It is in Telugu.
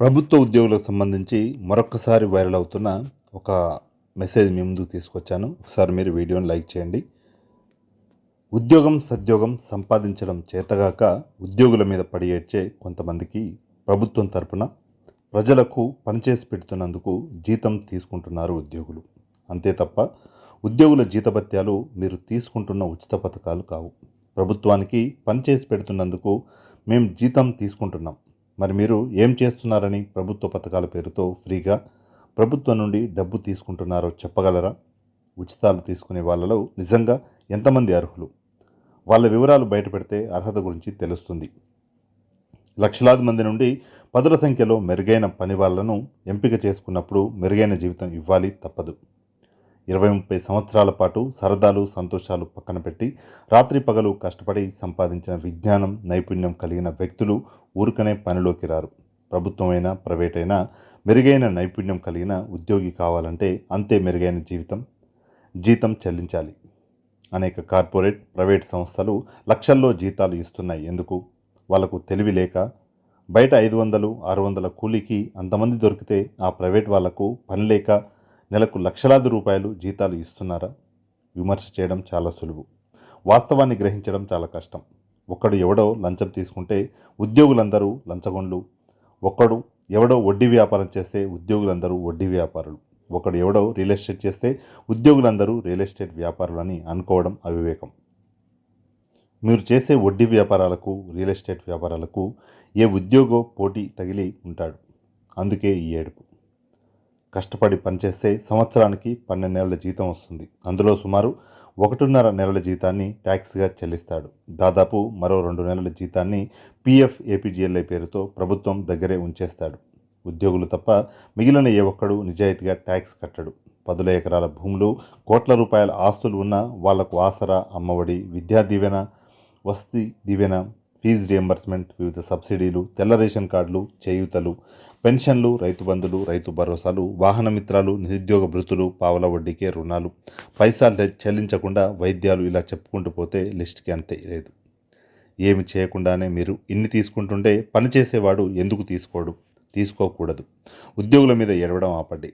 ప్రభుత్వ ఉద్యోగులకు సంబంధించి మరొకసారి వైరల్ అవుతున్న ఒక మెసేజ్ మీ ముందుకు తీసుకొచ్చాను. ఒకసారి మీరు వీడియోని లైక్ చేయండి. ఉద్యోగం సద్యోగం సంపాదించడం చేతగాక ఉద్యోగుల మీద పడి కొంతమందికి ప్రభుత్వం తరపున ప్రజలకు పనిచేసి పెడుతున్నందుకు జీతం తీసుకుంటున్నారు ఉద్యోగులు. అంతే తప్ప ఉద్యోగుల జీతభత్యాలు మీరు తీసుకుంటున్న ఉచిత పథకాలు కావు. ప్రభుత్వానికి పనిచేసి పెడుతున్నందుకు మేము జీతం తీసుకుంటున్నాం. మరి మీరు ఏం చేస్తున్నారని ప్రభుత్వ పథకాల పేరుతో ఫ్రీగా ప్రభుత్వం నుండి డబ్బు తీసుకుంటున్నారో చెప్పగలరా? ఉచితాలు తీసుకునే వాళ్ళలో నిజంగా ఎంతమంది అర్హులు? వాళ్ళ వివరాలు బయటపెడితే అర్హత గురించి తెలుస్తుంది. లక్షలాది మంది నుండి పదుల సంఖ్యలో మెరుగైన పని వాళ్ళను ఎంపిక చేసుకున్నప్పుడు మెరుగైన జీవితం ఇవ్వాలి తప్పదు. ఇరవై ముప్పై సంవత్సరాల పాటు సరదాలు సంతోషాలు పక్కన పెట్టి రాత్రి పగలు కష్టపడి సంపాదించిన విజ్ఞానం నైపుణ్యం కలిగిన వ్యక్తులు ఊరికనే పనిలోకి రారు. ప్రభుత్వమైనా ప్రైవేట్ అయినా మెరుగైన నైపుణ్యం కలిగిన ఉద్యోగి కావాలంటే అంతే మెరుగైన జీవితం జీతం చెల్లించాలి. అనేక కార్పొరేట్ ప్రైవేట్ సంస్థలు లక్షల్లో జీతాలు ఇస్తున్నాయి. ఎందుకు? వాళ్ళకు తెలివి లేక. బయట ఐదు వందలు ఆరు వందల కూలీకి అంతమంది దొరికితే ఆ ప్రైవేట్ వాళ్ళకు పని లేక నెలకు లక్షలాది రూపాయలు జీతాలు ఇస్తున్నారా? విమర్శ చేయడం చాలా సులువు. వాస్తవాన్ని గ్రహించడం చాలా కష్టం. ఒక్కడు ఎవడో లంచం తీసుకుంటే ఉద్యోగులందరూ లంచగొండ్లు. ఒక్కడు ఎవడో వడ్డీ వ్యాపారం చేస్తే ఉద్యోగులందరూ వడ్డీ వ్యాపారులు. ఒకడు ఎవడో రియల్ ఎస్టేట్ చేస్తే ఉద్యోగులందరూ రియల్ ఎస్టేట్ వ్యాపారులు అని అనుకోవడం అవివేకం. మీరు చేసే వడ్డీ వ్యాపారాలకు రియల్ ఎస్టేట్ వ్యాపారాలకు ఏ ఉద్యోగో పోటీ తగిలి ఉంటాడు. అందుకే ఈ ఏడుపు. కష్టపడి పనిచేస్తే సంవత్సరానికి పన్నెండు నెలల జీతం వస్తుంది. అందులో సుమారు ఒకటిన్నర నెలల జీతాన్ని ట్యాక్స్గా చెల్లిస్తాడు. దాదాపు మరో రెండు నెలల జీతాన్ని పీఎఫ్ ఏపీజీఎల్ఐ పేరుతో ప్రభుత్వం దగ్గరే ఉంచేస్తాడు. ఉద్యోగులు తప్ప మిగిలిన ఏ ఒక్కడు నిజాయితీగా ట్యాక్స్ కట్టడు. పదుల ఎకరాల భూములు కోట్ల రూపాయల ఆస్తులు ఉన్న వాళ్ళకు ఆసరా అమ్మఒడి విద్యా దీవెన వసతి దీవెన ఫీజు రియంబర్స్మెంట్ వివిధ సబ్సిడీలు తెల్ల రేషన్ కార్డులు చేయూతలు పెన్షన్లు రైతు బంధులు రైతు భరోసాలు వాహన మిత్రాలు నిరుద్యోగ భృతులు పావల వడ్డీకే రుణాలు. పైసలు చెల్లించకుండా వైద్యాలు ఇలా చెప్పుకుంటూ పోతే లిస్ట్కి అంతే లేదు. ఏమి చేయకుండానే మీరు ఇన్ని తీసుకుంటుంటే పనిచేసేవాడు ఎందుకు తీసుకోడు? తీసుకోకూడదు. ఉద్యోగుల మీద ఎడవడం ఆపండి.